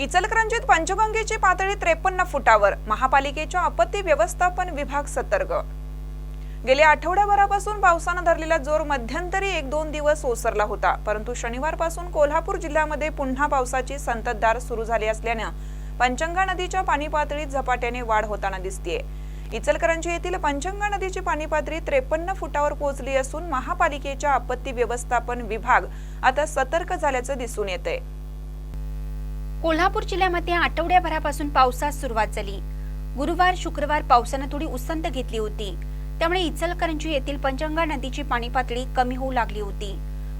इचलकरंजीत पंचगंगेची पातळी त्रेपन्न फुटावर. महापालिकेच्या आपत्ती व्यवस्थापन विभाग सतर्क. गेल्या आठवड्याभरापासून पावसानं धरलेला जोर मध्यंतरी एक दोन दिवस ओसरला होता. परंतु शनिवारपासून कोल्हापूर जिल्ह्यामध्ये पुन्हा पावसाची संततधार सुरू झाली असल्यानं पंचंगा नदीच्या पाणी पातळीत झपाट्याने वाढ होताना दिसतीये. इचलकरंजी येथील पंचंगा नदीची पाणी पातळी त्रेपन्न फुटावर पोहोचली असून महापालिकेच्या आपत्ती व्यवस्थापन विभाग आता सतर्क झाल्याचं दिसून येतंय. कोल्हापूर जिल्ह्यामध्ये आठवड्याभरापासून पावसास सुरुवात झाली. गुरुवार शुक्रवार पावसानं थोडी उसंत घेतली होती. त्यामुळे इचलकरंजी येथील पंचंगा नदीची पाणी पातळी कमी होऊ लागली होती.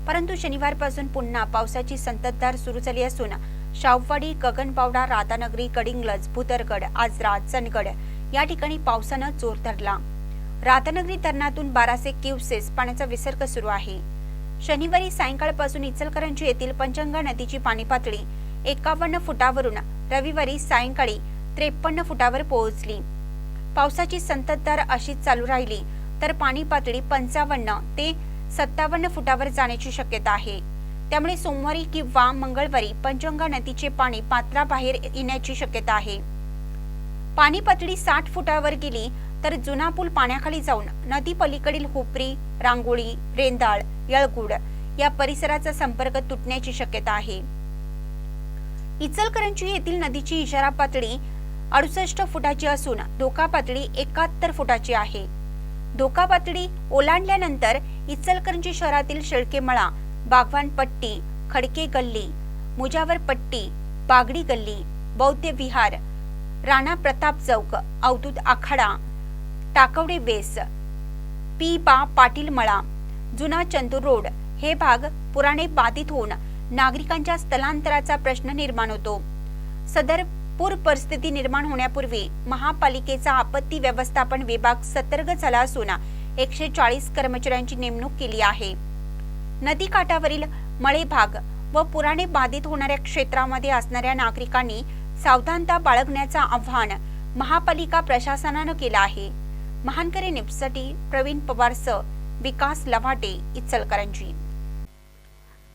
परंतु शनिवारपासून पुन्हा पावसाची संततधार सुरू झाली असून शाववाडी गगनबावडा राधानगरी कडिंगलज भुतरगड आजरा चनगड या ठिकाणी पावसानं जोर धरला. राधानगरी धरणातून बाराशे क्युसेस पाण्याचा विसर्ग सुरू आहे. शनिवारी सायंकाळपासून इचलकरंजी येथील पंचंगा नदीची पाणी पातळी एकावन्न फुटावरून रविवारी सायंकाळी त्रेपन्न फुटावर पोहोचली. पावसाची संततधार अशीच चालू राहिली तर पाणी पातळी पंचावन्न ते सत्तावन्न फुटावर जाण्याची शक्यता आहे. त्यामुळे सोमवारी किंवा मंगळवारी पंचगंगा नदीचे पाणी पात्राबाहेर येण्याची शक्यता आहे. पाणी पातळी साठ फुटावर गेली तर जुना पूल पाण्याखाली जाऊन नदी पलीकडील हुपरी रांगोळी रेंदाळ यळगुड या परिसराचा संपर्क तुटण्याची शक्यता आहे. इचलकरंजी येथील नदीची इशारा पातळी अडुसष्ट फुटाची असून धोका पातळी एकाहत्तर फुटाची आहे. धोका पातळी ओलांडल्यानंतर इचलकरंजी शहरातील शेळकेमळा बागवान पट्टी खडके गल्ली मुजावर पट्टी बागडी गल्ली बौद्ध विहार राणा प्रताप चौक अवधूत आखाडा टाकवडे बेस पी बा पाटील मळा जुना चंदूर रोड हे भाग पुराणे बाधित होऊन नागरिकांच्या स्थलांतराचा प्रश्न निर्माण होतो. सदर पूर परिस्थिती निर्माण होण्यापूर्वी महापालिकेचा आपत्ती व्यवस्थापन विभाग सतर्क झाला असून एकशे चाळीस कर्मचाऱ्यांची नेमणूक केली आहे. नदी काठावरील मळे भाग व पुराने बाधित होणाऱ्या क्षेत्रामध्ये असणाऱ्या नागरिकांनी सावधानता बाळगण्याचं आव्हान महापालिका प्रशासनानं केलं आहे. महानकरे निपसाठी प्रवीण पवारसह विकास लवाटे इचलकरंजी.